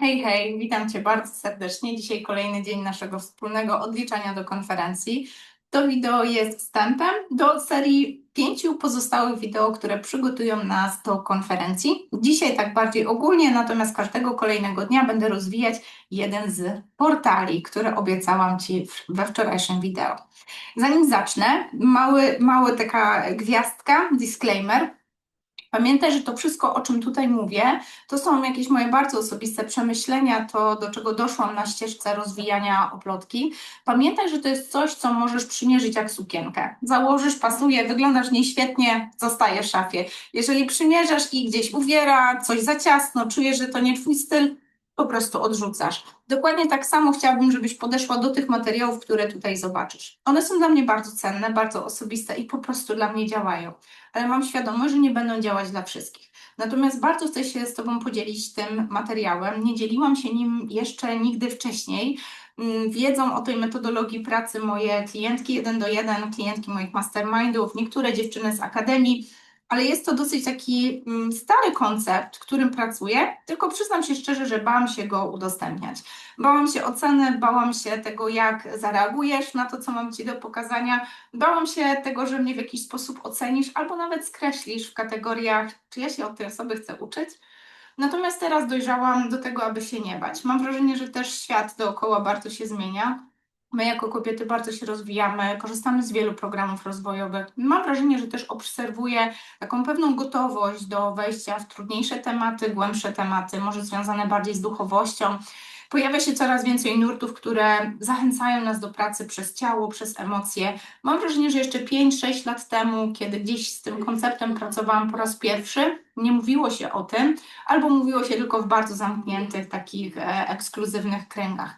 Hej, hej, witam Cię bardzo serdecznie. Dzisiaj kolejny dzień naszego wspólnego odliczania do konferencji. To wideo jest wstępem do serii pięciu pozostałych wideo, które przygotują nas do konferencji. Dzisiaj tak bardziej ogólnie, natomiast każdego kolejnego dnia będę rozwijać jeden z portali, które obiecałam Ci we wczorajszym wideo. Zanim zacznę, mały, mały taka gwiazdka, disclaimer. Pamiętaj, że to wszystko, o czym tutaj mówię, to są jakieś moje bardzo osobiste przemyślenia, to do czego doszłam na ścieżce rozwijania oplotki. Pamiętaj, że to jest coś, co możesz przymierzyć jak sukienkę. Założysz, pasuje, wyglądasz nieświetnie, zostaje w szafie. Jeżeli przymierzasz i gdzieś uwiera, coś za ciasno, czujesz, że to nie twój styl, po prostu odrzucasz. Dokładnie tak samo chciałabym, żebyś podeszła do tych materiałów, które tutaj zobaczysz. One są dla mnie bardzo cenne, bardzo osobiste i po prostu dla mnie działają, ale mam świadomość, że nie będą działać dla wszystkich. Natomiast bardzo chcę się z Tobą podzielić tym materiałem. Nie dzieliłam się nim jeszcze nigdy wcześniej. Mm, wiedzą o tej metodologii pracy moje klientki jeden do jeden, klientki moich mastermindów, niektóre dziewczyny z akademii ale jest to dosyć taki mm, stary koncept, którym pracuję, tylko przyznam się szczerze, że bałam się go udostępniać. Bałam się oceny, bałam się tego, jak zareagujesz na to, co mam Ci do pokazania, bałam się tego, że mnie w jakiś sposób ocenisz albo nawet skreślisz w kategoriach, czy ja się od tej osoby chcę uczyć. Natomiast teraz dojrzałam do tego, aby się nie bać. Mam wrażenie, że też świat dookoła bardzo się zmienia My jako kobiety bardzo się rozwijamy, korzystamy z wielu programów rozwojowych. Mam wrażenie, że też obserwuję taką pewną gotowość do wejścia w trudniejsze tematy, głębsze tematy, może związane bardziej z duchowością. Pojawia się coraz więcej nurtów, które zachęcają nas do pracy przez ciało, przez emocje. Mam wrażenie, że jeszcze 5-6 lat temu, kiedy gdzieś z tym konceptem pracowałam po raz pierwszy, nie mówiło się o tym, albo mówiło się tylko w bardzo zamkniętych, takich e, ekskluzywnych kręgach.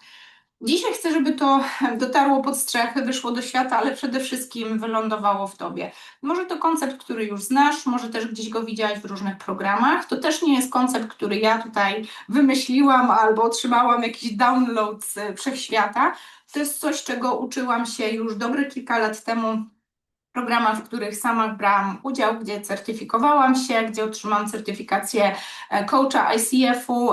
Dzisiaj chcę, żeby to dotarło pod strzechy, wyszło do świata, ale przede wszystkim wylądowało w tobie. Może to koncept, który już znasz, może też gdzieś go widziałaś w różnych programach. To też nie jest koncept, który ja tutaj wymyśliłam albo otrzymałam jakiś download z wszechświata. To jest coś, czego uczyłam się już dobre kilka lat temu programach, w których sama brałam udział, gdzie certyfikowałam się, gdzie otrzymałam certyfikację e, coacha ICF-u.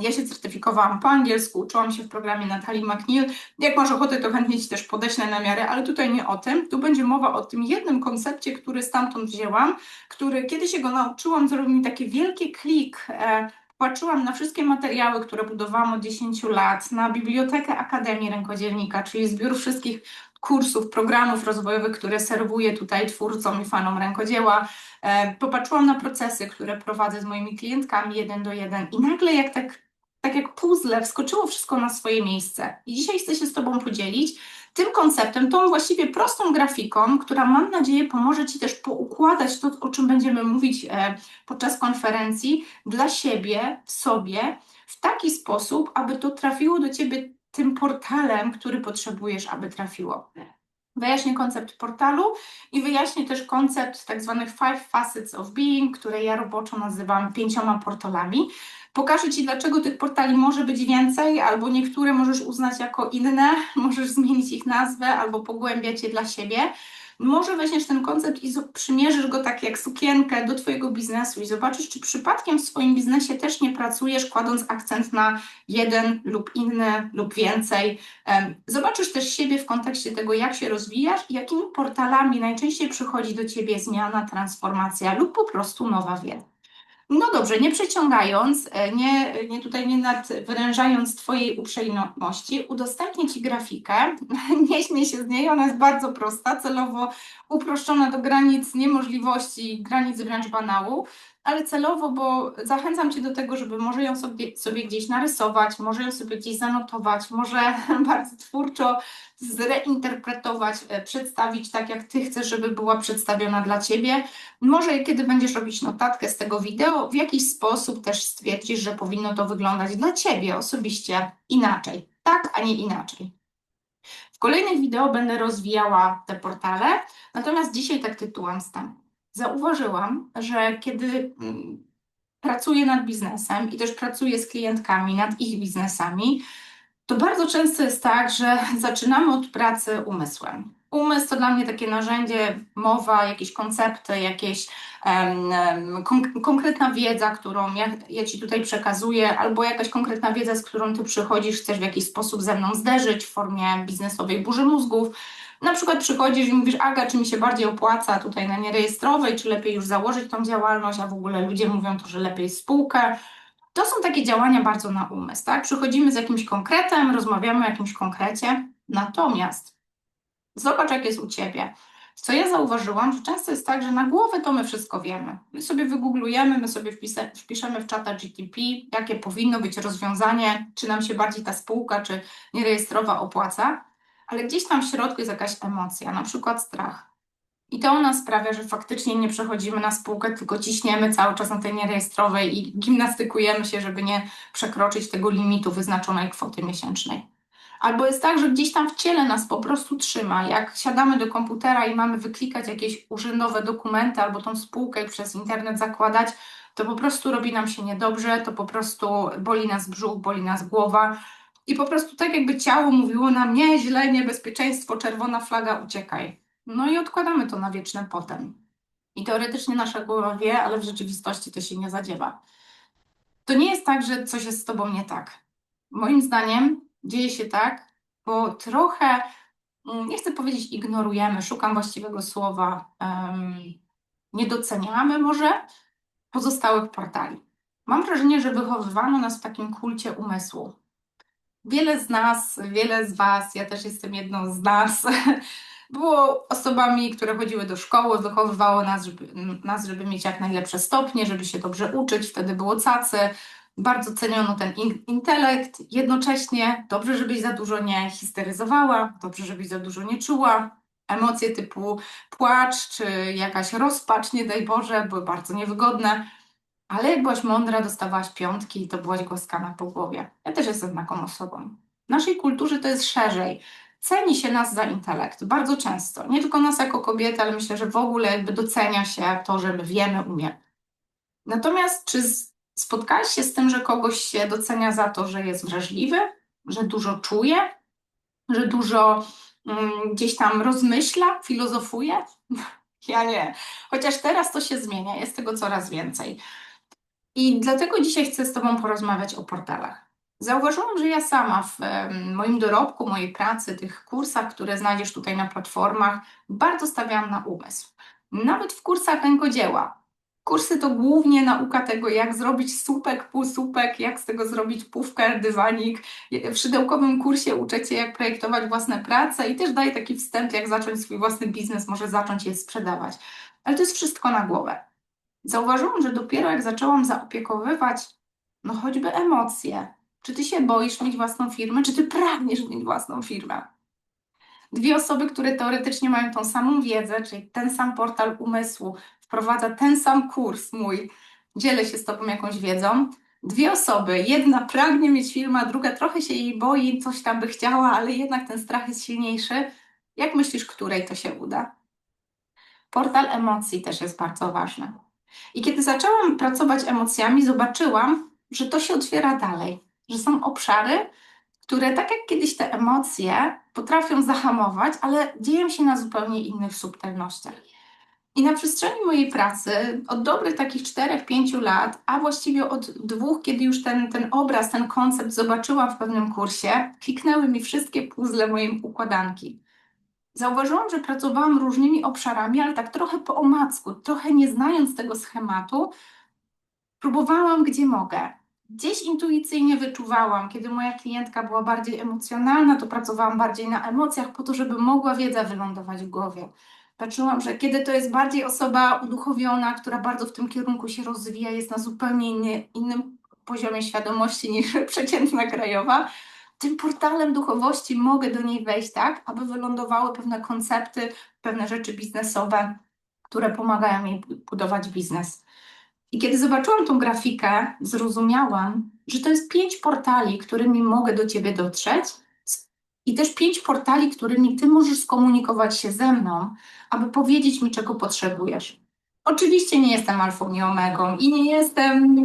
Ja się certyfikowałam po angielsku, uczyłam się w programie Natalii McNeil. Jak masz ochotę, to chętnie Ci też podeślę na miarę, ale tutaj nie o tym. Tu będzie mowa o tym jednym koncepcie, który stamtąd wzięłam, który kiedy się go nauczyłam, zrobił mi taki wielki klik e, Patrzyłam na wszystkie materiały, które budowałam od 10 lat, na bibliotekę Akademii Rękodzielnika, czyli zbiór wszystkich kursów, programów rozwojowych, które serwuję tutaj twórcom i fanom rękodzieła. E, popatrzyłam na procesy, które prowadzę z moimi klientkami jeden do jeden i nagle jak tak, tak jak puzzle wskoczyło wszystko na swoje miejsce. I dzisiaj chcę się z Tobą podzielić tym konceptem, tą właściwie prostą grafiką, która mam nadzieję pomoże Ci też poukładać to, o czym będziemy mówić e, podczas konferencji dla siebie, w sobie, w taki sposób, aby to trafiło do Ciebie tym portalem, który potrzebujesz, aby trafiło. Wyjaśnię koncept portalu i wyjaśnię też koncept tak zwanych five facets of being, które ja roboczo nazywam pięcioma portalami. Pokażę Ci, dlaczego tych portali może być więcej, albo niektóre możesz uznać jako inne, możesz zmienić ich nazwę, albo pogłębiać je dla siebie. Może weźmiesz ten koncept i przymierzysz go tak jak sukienkę do Twojego biznesu i zobaczysz, czy przypadkiem w swoim biznesie też nie pracujesz, kładąc akcent na jeden lub inny lub więcej. Zobaczysz też siebie w kontekście tego, jak się rozwijasz i jakimi portalami najczęściej przychodzi do Ciebie zmiana, transformacja lub po prostu nowa wiedza. No dobrze, nie przeciągając, e, nie, nie tutaj nie nadwyrężając Twojej uprzejmości, udostępnię Ci grafikę. Nie śmiej się z niej, ona jest bardzo prosta, celowo uproszczona do granic niemożliwości, granic wręcz banału ale celowo, bo zachęcam Cię do tego, żeby może ją sobie, sobie gdzieś narysować, może ją sobie gdzieś zanotować, może bardzo twórczo zreinterpretować, e, przedstawić tak, jak Ty chcesz, żeby była przedstawiona dla Ciebie. Może kiedy będziesz robić notatkę z tego wideo, w jakiś sposób też stwierdzisz, że powinno to wyglądać dla Ciebie osobiście inaczej. Tak, a nie inaczej. W kolejnych wideo będę rozwijała te portale, natomiast dzisiaj tak tytułem stanę zauważyłam, że kiedy mm, pracuję nad biznesem i też pracuję z klientkami nad ich biznesami, to bardzo często jest tak, że zaczynamy od pracy umysłem. Umysł to dla mnie takie narzędzie, mowa, jakieś koncepty, jakieś um, kon konkretna wiedza, którą ja, ja Ci tutaj przekazuję, albo jakaś konkretna wiedza, z którą Ty przychodzisz, chcesz w jakiś sposób ze mną zderzyć w formie biznesowej burzy mózgów. Na przykład przychodzisz i mówisz, Aga, czy mi się bardziej opłaca tutaj na nierejestrowej, czy lepiej już założyć tą działalność, a w ogóle ludzie mówią to, że lepiej spółkę. To są takie działania bardzo na umysł, tak? Przychodzimy z jakimś konkretem, rozmawiamy o jakimś konkrecie, natomiast Zobacz, jak jest u Ciebie. Co ja zauważyłam, że często jest tak, że na głowę to my wszystko wiemy. My sobie wygooglujemy, my sobie wpisa- wpiszemy w czata GTP, jakie powinno być rozwiązanie, czy nam się bardziej ta spółka, czy nierejestrowa opłaca, ale gdzieś tam w środku jest jakaś emocja, na przykład strach. I to ona sprawia, że faktycznie nie przechodzimy na spółkę, tylko ciśniemy cały czas na tej nierejestrowej i gimnastykujemy się, żeby nie przekroczyć tego limitu wyznaczonej kwoty miesięcznej. Albo jest tak, że gdzieś tam w ciele nas po prostu trzyma. Jak siadamy do komputera i mamy wyklikać jakieś urzędowe dokumenty albo tą spółkę przez internet zakładać, to po prostu robi nam się niedobrze, to po prostu boli nas brzuch, boli nas głowa. I po prostu tak jakby ciało mówiło nam nie, źle, niebezpieczeństwo, czerwona flaga, uciekaj. No i odkładamy to na wieczne potem. I teoretycznie nasza głowa wie, ale w rzeczywistości to się nie zadziewa. To nie jest tak, że coś jest z tobą nie tak. Moim zdaniem dzieje się tak, bo trochę, mm, nie chcę powiedzieć ignorujemy, szukam właściwego słowa, um, nie doceniamy może pozostałych portali. Mam wrażenie, że wychowywano nas w takim kulcie umysłu. Wiele z nas, wiele z Was, ja też jestem jedną z nas, było osobami, które chodziły do szkoły, wychowywało nas żeby, nas, żeby mieć jak najlepsze stopnie, żeby się dobrze uczyć, wtedy było cacy, bardzo ceniono ten in intelekt, jednocześnie dobrze, żebyś za dużo nie histeryzowała, dobrze, żebyś za dużo nie czuła. Emocje typu płacz czy jakaś rozpacz, nie daj Boże, były bardzo niewygodne. Ale jak byłaś mądra, dostawałaś piątki i to byłaś głaskana po głowie. Ja też jestem taką osobą. W naszej kulturze to jest szerzej. Ceni się nas za intelekt bardzo często. Nie tylko nas jako kobiety, ale myślę, że w ogóle jakby docenia się to, że my wiemy, umiemy. Natomiast czy Spotkałeś się z tym, że kogoś się docenia za to, że jest wrażliwy, że dużo czuje, że dużo um, gdzieś tam rozmyśla, filozofuje? Ja nie. Chociaż teraz to się zmienia, jest tego coraz więcej. I dlatego dzisiaj chcę z Tobą porozmawiać o portalach. Zauważyłam, że ja sama w moim dorobku, mojej pracy, tych kursach, które znajdziesz tutaj na platformach, bardzo stawiałam na umysł. Nawet w kursach rękodzieła, Kursy to głównie nauka tego, jak zrobić słupek, półsłupek, jak z tego zrobić pówkę, dywanik. W szydełkowym kursie uczę Cię, jak projektować własne prace i też daję taki wstęp, jak zacząć swój własny biznes, może zacząć je sprzedawać. Ale to jest wszystko na głowę. Zauważyłam, że dopiero jak zaczęłam zaopiekowywać, no choćby emocje, czy Ty się boisz mieć własną firmę, czy Ty pragniesz mieć własną firmę? Dwie osoby, które teoretycznie mają tą samą wiedzę, czyli ten sam portal umysłu, wprowadza ten sam kurs mój, dzielę się z Tobą jakąś wiedzą. Dwie osoby, jedna pragnie mieć firmę, druga trochę się jej boi, coś tam by chciała, ale jednak ten strach jest silniejszy. Jak myślisz, której to się uda? Portal emocji też jest bardzo ważny. I kiedy zaczęłam pracować emocjami, zobaczyłam, że to się otwiera dalej, że są obszary, które tak jak kiedyś te emocje potrafią zahamować, ale dzieją się na zupełnie innych subtelnościach. I na przestrzeni mojej pracy, od dobrych takich 4-5 lat, a właściwie od dwóch, kiedy już ten, ten obraz, ten koncept zobaczyłam w pewnym kursie, kliknęły mi wszystkie puzzle mojej układanki. Zauważyłam, że pracowałam różnymi obszarami, ale tak trochę po omacku, trochę nie znając tego schematu, próbowałam gdzie mogę. Gdzieś intuicyjnie wyczuwałam, kiedy moja klientka była bardziej emocjonalna, to pracowałam bardziej na emocjach, po to, żeby mogła wiedza wylądować w głowie. Patrzyłam, że kiedy to jest bardziej osoba uduchowiona, która bardzo w tym kierunku się rozwija, jest na zupełnie inny, innym poziomie świadomości niż przeciętna krajowa, tym portalem duchowości mogę do niej wejść tak, aby wylądowały pewne koncepty, pewne rzeczy biznesowe, które pomagają jej budować biznes. I kiedy zobaczyłam tą grafikę, zrozumiałam, że to jest pięć portali, którymi mogę do Ciebie dotrzeć, i też pięć portali, którymi Ty możesz skomunikować się ze mną, aby powiedzieć mi, czego potrzebujesz. Oczywiście nie jestem alfą i omegą i nie jestem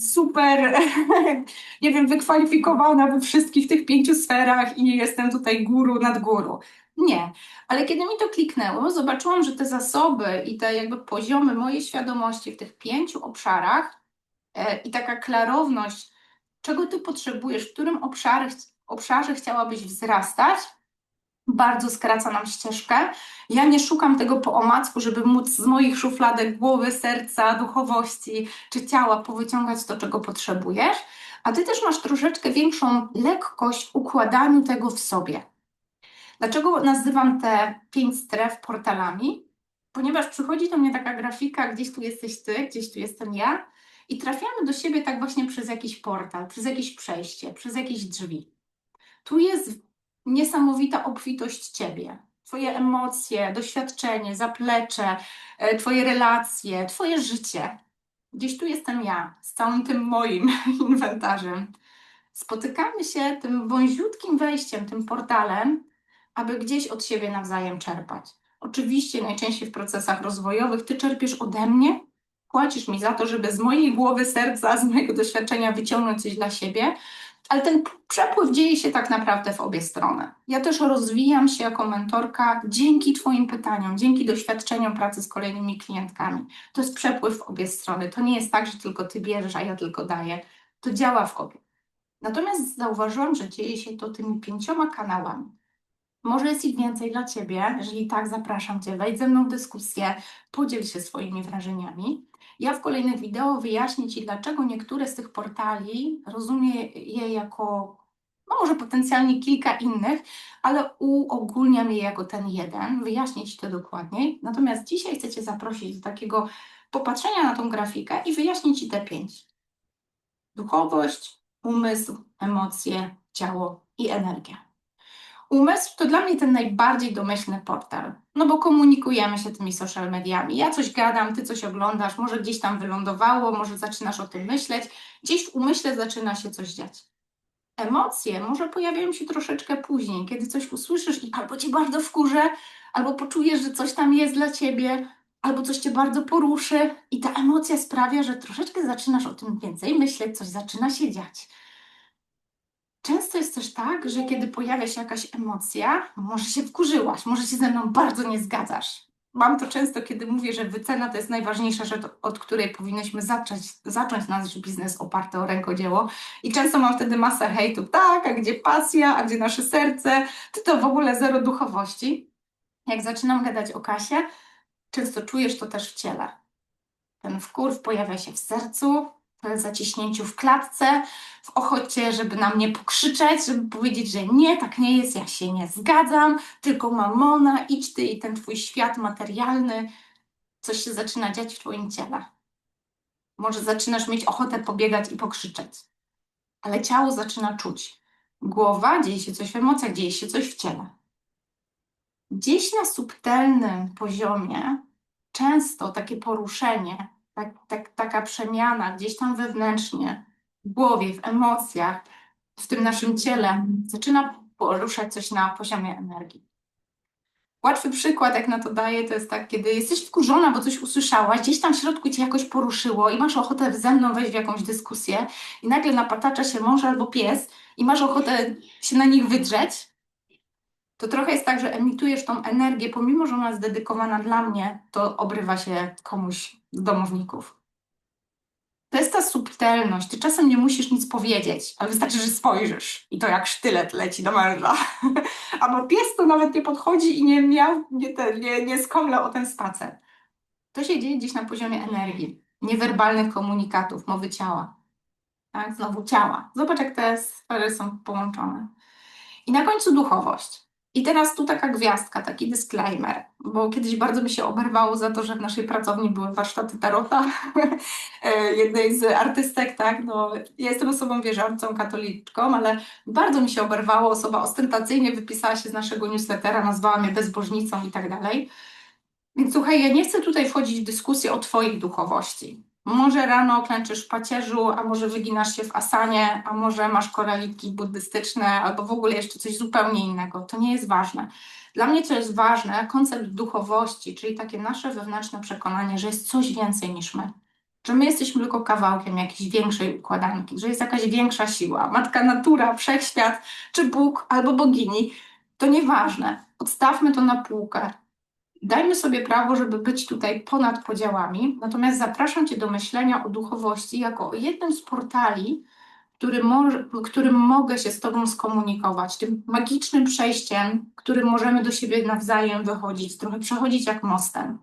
super, nie wiem, wykwalifikowana we wszystkich tych pięciu sferach i nie jestem tutaj guru nad guru. Nie, ale kiedy mi to kliknęło, zobaczyłam, że te zasoby i te jakby poziomy mojej świadomości w tych pięciu obszarach e, i taka klarowność, czego ty potrzebujesz, w którym obszarze, obszarze chciałabyś wzrastać, bardzo skraca nam ścieżkę. Ja nie szukam tego po omacku, żeby móc z moich szufladek głowy, serca, duchowości czy ciała powyciągać to, czego potrzebujesz, a ty też masz troszeczkę większą lekkość w układaniu tego w sobie. Dlaczego nazywam te pięć stref portalami? Ponieważ przychodzi do mnie taka grafika, gdzieś tu jesteś ty, gdzieś tu jestem ja, i trafiamy do siebie tak właśnie przez jakiś portal, przez jakieś przejście, przez jakieś drzwi. Tu jest niesamowita obfitość ciebie. Twoje emocje, doświadczenie, zaplecze, e, Twoje relacje, Twoje życie. Gdzieś tu jestem ja, z całym tym moim inwentarzem. Spotykamy się tym wąziutkim wejściem, tym portalem, aby gdzieś od siebie nawzajem czerpać. Oczywiście najczęściej w procesach rozwojowych ty czerpiesz ode mnie, płacisz mi za to, żeby z mojej głowy, serca, z mojego doświadczenia wyciągnąć coś dla siebie, ale ten przepływ dzieje się tak naprawdę w obie strony. Ja też rozwijam się jako mentorka dzięki Twoim pytaniom, dzięki doświadczeniom pracy z kolejnymi klientkami. To jest przepływ w obie strony. To nie jest tak, że tylko Ty bierzesz, a ja tylko daję. To działa w obie. Natomiast zauważyłam, że dzieje się to tymi pięcioma kanałami. Może jest ich więcej dla Ciebie. Jeżeli tak, zapraszam Cię, wejdź ze mną w dyskusję, podziel się swoimi wrażeniami. Ja w kolejnych wideo wyjaśnię Ci, dlaczego niektóre z tych portali rozumie je jako, no może potencjalnie kilka innych, ale uogólniam je jako ten jeden. Wyjaśnię Ci to dokładniej. Natomiast dzisiaj chcę Cię zaprosić do takiego popatrzenia na tą grafikę i wyjaśnić Ci te pięć. Duchowość, umysł, emocje, ciało i energia. Umysł to dla mnie ten najbardziej domyślny portal, no bo komunikujemy się tymi social mediami. Ja coś gadam, ty coś oglądasz, może gdzieś tam wylądowało, może zaczynasz o tym myśleć, gdzieś w umyśle zaczyna się coś dziać. Emocje może pojawiają się troszeczkę później, kiedy coś usłyszysz i albo cię bardzo wkurzy, albo poczujesz, że coś tam jest dla ciebie, albo coś cię bardzo poruszy, i ta emocja sprawia, że troszeczkę zaczynasz o tym więcej myśleć, coś zaczyna się dziać. Często jest też tak, że kiedy pojawia się jakaś emocja, może się wkurzyłaś, może się ze mną bardzo nie zgadzasz. Mam to często, kiedy mówię, że wycena to jest najważniejsza rzecz, od której powinniśmy zacząć, zacząć nasz biznes oparty o rękodzieło. I często mam wtedy masę hejtu. Tak, a gdzie pasja, a gdzie nasze serce? Ty to w ogóle zero duchowości. Jak zaczynam gadać o kasie, często czujesz to też w ciele. Ten wkurw pojawia się w sercu, zaciśnięciu w klatce, w ochocie, żeby na mnie pokrzyczeć, żeby powiedzieć, że nie, tak nie jest, ja się nie zgadzam, tylko mamona, idź ty i ten twój świat materialny, coś się zaczyna dziać w twoim ciele. Może zaczynasz mieć ochotę pobiegać i pokrzyczeć, ale ciało zaczyna czuć. Głowa, dzieje się coś w emocjach, dzieje się coś w ciele. Gdzieś na subtelnym poziomie często takie poruszenie tak, tak, taka przemiana gdzieś tam wewnętrznie, w głowie, w emocjach, w tym naszym ciele, zaczyna poruszać coś na poziomie energii. Łatwy przykład, jak na to daję, to jest tak, kiedy jesteś wkurzona, bo coś usłyszałaś, gdzieś tam w środku cię jakoś poruszyło i masz ochotę ze mną wejść w jakąś dyskusję i nagle napatacza się mąż albo pies i masz ochotę się na nich wydrzeć, to trochę jest tak, że emitujesz tą energię, pomimo że ona jest dedykowana dla mnie, to obrywa się komuś z domowników. To jest ta subtelność. Ty czasem nie musisz nic powiedzieć, ale wystarczy, że spojrzysz i to jak sztylet leci do męża. Albo pies to nawet nie podchodzi i nie nie, nie, nie skomle o ten spacer. To się dzieje gdzieś na poziomie energii, niewerbalnych komunikatów, mowy ciała. Tak, znowu ciała. Zobacz, jak te sfery są połączone. I na końcu duchowość. I teraz tu taka gwiazdka, taki disclaimer, bo kiedyś bardzo mi się oberwało za to, że w naszej pracowni były warsztaty tarota e, jednej z artystek, tak, no ja jestem osobą wierzącą, katoliczką, ale bardzo mi się oberwało, osoba ostentacyjnie wypisała się z naszego newslettera, nazwała mnie bezbożnicą i tak dalej. Więc słuchaj, ja nie chcę tutaj wchodzić w dyskusję o Twoich duchowości. Może rano klęczysz w pacierzu, a może wyginasz się w asanie, a może masz koraliki buddystyczne, albo w ogóle jeszcze coś zupełnie innego. To nie jest ważne. Dla mnie co jest ważne, koncept duchowości, czyli takie nasze wewnętrzne przekonanie, że jest coś więcej niż my. Że my jesteśmy tylko kawałkiem jakiejś większej układanki, że jest jakaś większa siła, matka natura, wszechświat, czy Bóg albo bogini. to nieważne. Odstawmy to na półkę. Dajmy sobie prawo, żeby być tutaj ponad podziałami. Natomiast zapraszam Cię do myślenia o duchowości jako o jednym z portali, który może, którym mogę się z Tobą skomunikować, tym magicznym przejściem, którym możemy do siebie nawzajem wychodzić, trochę przechodzić jak mostem.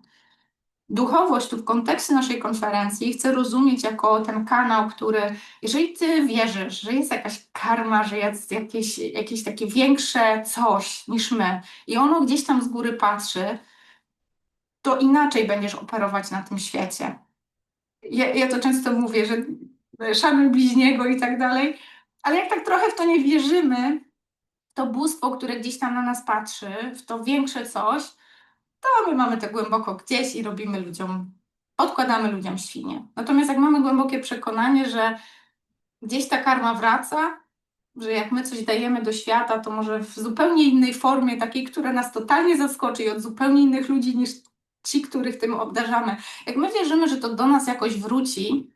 Duchowość tu w kontekście naszej konferencji chcę rozumieć jako ten kanał, który, jeżeli Ty wierzysz, że jest jakaś karma, że jest jakieś, jakieś takie większe coś niż my i ono gdzieś tam z góry patrzy, to inaczej będziesz operować na tym świecie. Ja, ja to często mówię, że szanuj bliźniego i tak dalej, ale jak tak trochę w to nie wierzymy, to bóstwo, które gdzieś tam na nas patrzy, w to większe coś, to my mamy to głęboko gdzieś i robimy ludziom, odkładamy ludziom świnie. Natomiast jak mamy głębokie przekonanie, że gdzieś ta karma wraca, że jak my coś dajemy do świata, to może w zupełnie innej formie, takiej, która nas totalnie zaskoczy i od zupełnie innych ludzi niż ci, których tym obdarzamy. Jak my wierzymy, że to do nas jakoś wróci,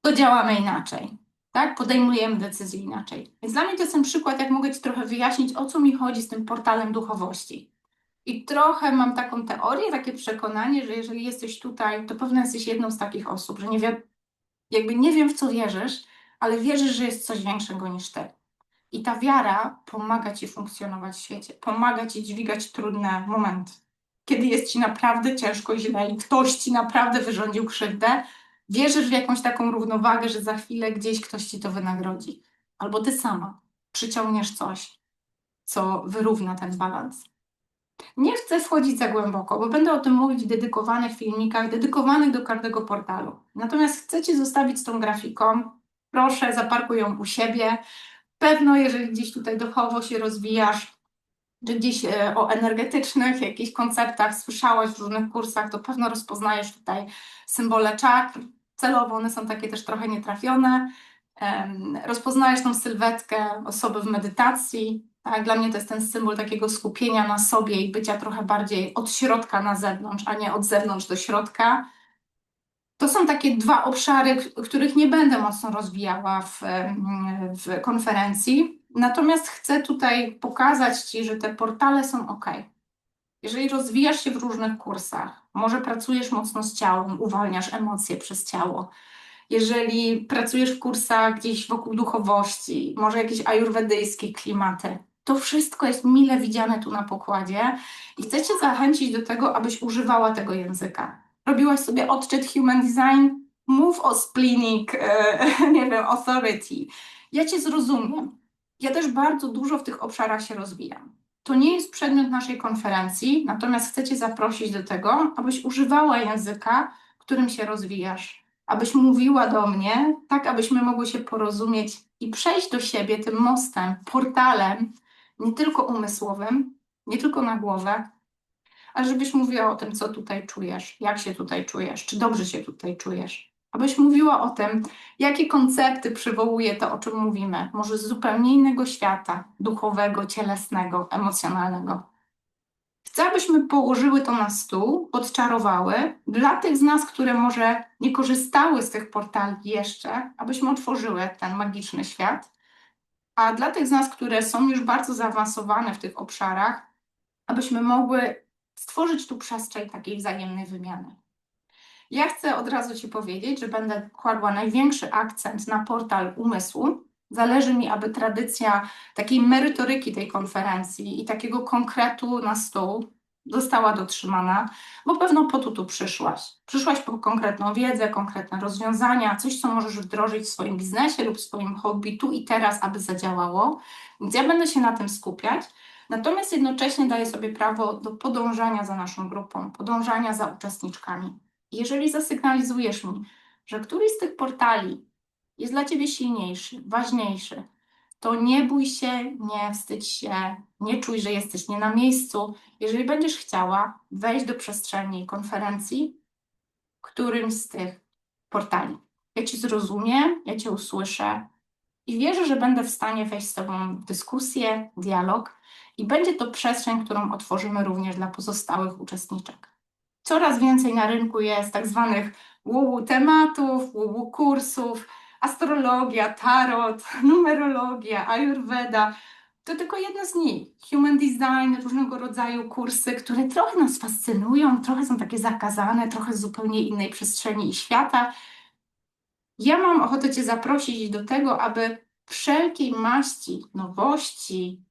to działamy inaczej. Tak? Podejmujemy decyzje inaczej. Więc dla mnie to jest ten przykład, jak mogę Ci trochę wyjaśnić, o co mi chodzi z tym portalem duchowości. I trochę mam taką teorię, takie przekonanie, że jeżeli jesteś tutaj, to pewno jesteś jedną z takich osób, że nie wiem, jakby nie wiem, w co wierzysz, ale wierzysz, że jest coś większego niż Ty. I ta wiara pomaga Ci funkcjonować w świecie, pomaga Ci dźwigać trudne momenty. Kiedy jest Ci naprawdę ciężko, źle i ktoś Ci naprawdę wyrządził krzywdę, wierzysz w jakąś taką równowagę, że za chwilę gdzieś ktoś ci to wynagrodzi. Albo ty sama przyciągniesz coś, co wyrówna ten balans. Nie chcę wchodzić za głęboko, bo będę o tym mówić w dedykowanych filmikach, dedykowanych do każdego portalu. Natomiast chcę Cię zostawić tą grafiką. Proszę, zaparkuj ją u siebie. Pewno, jeżeli gdzieś tutaj duchowo się rozwijasz, czy gdzieś e, o energetycznych jakichś konceptach słyszałaś w różnych kursach, to pewno rozpoznajesz tutaj symbole czakr, celowo one są takie też trochę nietrafione. Rozpoznajesz tą sylwetkę osoby w medytacji. Tak? Dla mnie to jest ten symbol takiego skupienia na sobie i bycia trochę bardziej od środka na zewnątrz, a nie od zewnątrz do środka. To są takie dwa obszary, których nie będę mocno rozwijała w, w konferencji. Natomiast chcę tutaj pokazać Ci, że te portale są ok. Jeżeli rozwijasz się w różnych kursach, może pracujesz mocno z ciałem, uwalniasz emocje przez ciało. Jeżeli pracujesz w kursach gdzieś wokół duchowości, może jakieś ajurwedyjskie klimaty, to wszystko jest mile widziane tu na pokładzie i chcę Cię zachęcić do tego, abyś używała tego języka. Robiłaś sobie odczyt Human Design, mów o splenic, e, nie wiem, authority. Ja Cię zrozumiem. Ja też bardzo dużo w tych obszarach się rozwijam. To nie jest przedmiot naszej konferencji, natomiast chcę Cię zaprosić do tego, abyś używała języka, którym się rozwijasz, abyś mówiła do mnie, tak abyśmy mogły się porozumieć i przejść do siebie tym mostem, portalem, nie tylko umysłowym, nie tylko na głowę, ale żebyś mówiła o tym, co tutaj czujesz, jak się tutaj czujesz, czy dobrze się tutaj czujesz abyś mówiła o tym, jakie koncepty przywołuje to, o czym mówimy, może z zupełnie innego świata, duchowego, cielesnego, emocjonalnego. Chcę, abyśmy położyły to na stół, odczarowały. Dla tych z nas, które może nie korzystały z tych portali jeszcze, abyśmy otworzyły ten magiczny świat. A dla tych z nas, które są już bardzo zaawansowane w tych obszarach, abyśmy mogły stworzyć tu przestrzeń takiej wzajemnej wymiany. Ja chcę od razu Ci powiedzieć, że będę kładła największy akcent na portal umysłu. Zależy mi, aby tradycja takiej merytoryki tej konferencji i takiego konkretu na stół została dotrzymana, bo pewno po to tu przyszłaś. Przyszłaś po konkretną wiedzę, konkretne rozwiązania, coś, co możesz wdrożyć w swoim biznesie lub w swoim hobby tu i teraz, aby zadziałało. Więc ja będę się na tym skupiać. Natomiast jednocześnie daję sobie prawo do podążania za naszą grupą, podążania za uczestniczkami. Jeżeli zasygnalizujesz mi, że któryś z tych portali jest dla Ciebie silniejszy, ważniejszy, to nie bój się, nie wstydź się, nie czuj, że jesteś nie na miejscu. Jeżeli będziesz chciała wejść do przestrzeni konferencji, którymś z tych portali. Ja Cię zrozumiem, ja Cię usłyszę i wierzę, że będę w stanie wejść z Tobą w dyskusję, dialog i będzie to przestrzeń, którą otworzymy również dla pozostałych uczestniczek. Coraz więcej na rynku jest tak zwanych łubu tematów, łubu kursów, astrologia, tarot, numerologia, ayurveda. To tylko jedno z nich. Human design, różnego rodzaju kursy, które trochę nas fascynują, trochę są takie zakazane, trochę z zupełnie innej przestrzeni i świata. Ja mam ochotę Cię zaprosić do tego, aby wszelkiej maści nowości,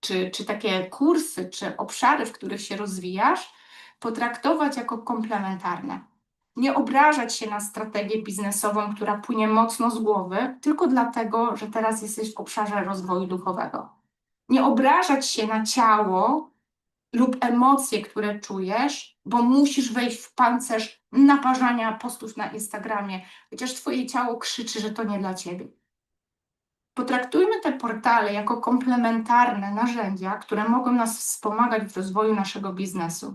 czy, czy takie kursy, czy obszary, w których się rozwijasz, potraktować jako komplementarne. Nie obrażać się na strategię biznesową, która płynie mocno z głowy, tylko dlatego, że teraz jesteś w obszarze rozwoju duchowego. Nie obrażać się na ciało lub emocje, które czujesz, bo musisz wejść w pancerz naparzania postów na Instagramie, chociaż Twoje ciało krzyczy, że to nie dla Ciebie. Potraktujmy te portale jako komplementarne narzędzia, które mogą nas wspomagać w rozwoju naszego biznesu.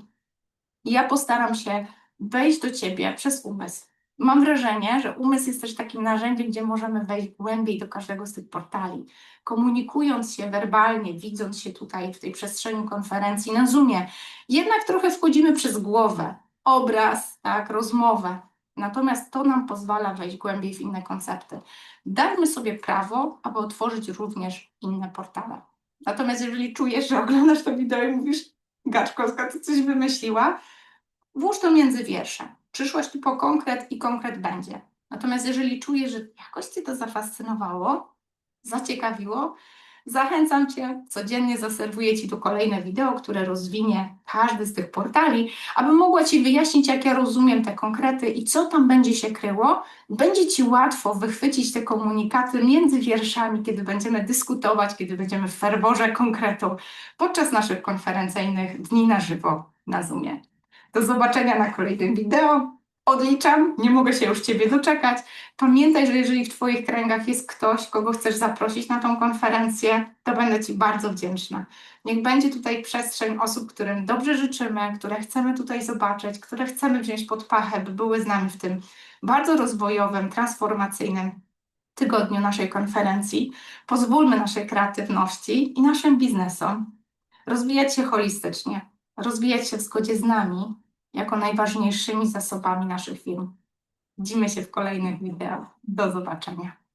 Ja postaram się wejść do Ciebie przez umysł. Mam wrażenie, że umysł jest też takim narzędziem, gdzie możemy wejść głębiej do każdego z tych portali. Komunikując się werbalnie, widząc się tutaj w tej przestrzeni konferencji na Zoomie, jednak trochę wchodzimy przez głowę, obraz, tak, rozmowę. Natomiast to nam pozwala wejść głębiej w inne koncepty. Dajmy sobie prawo, aby otworzyć również inne portale. Natomiast jeżeli czujesz, że oglądasz to wideo i mówisz, Gaczkowska, ty coś wymyśliła, włóż to między wiersze. Przyszłaś tu po konkret i konkret będzie. Natomiast jeżeli czujesz, że jakoś Cię to zafascynowało, zaciekawiło, zachęcam Cię, codziennie zaserwuję Ci tu kolejne wideo, które rozwinie każdy z tych portali, aby mogła Ci wyjaśnić, jak ja rozumiem te konkrety i co tam będzie się kryło. Będzie Ci łatwo wychwycić te komunikaty między wierszami, kiedy będziemy dyskutować, kiedy będziemy w ferworze konkretu podczas naszych konferencyjnych dni na żywo na Zoomie. Do zobaczenia na kolejnym wideo. Odliczam, nie mogę się już Ciebie doczekać. Pamiętaj, że jeżeli w Twoich kręgach jest ktoś, kogo chcesz zaprosić na tą konferencję, to będę Ci bardzo wdzięczna. Niech będzie tutaj przestrzeń osób, którym dobrze życzymy, które chcemy tutaj zobaczyć, które chcemy wziąć pod pachę, by były z nami w tym bardzo rozwojowym, transformacyjnym tygodniu naszej konferencji. Pozwólmy naszej kreatywności i naszym biznesom rozwijać się holistycznie, rozwijać się w zgodzie z nami, jako najważniejszymi zasobami naszych firm. Widzimy się w kolejnych wideo. Do zobaczenia.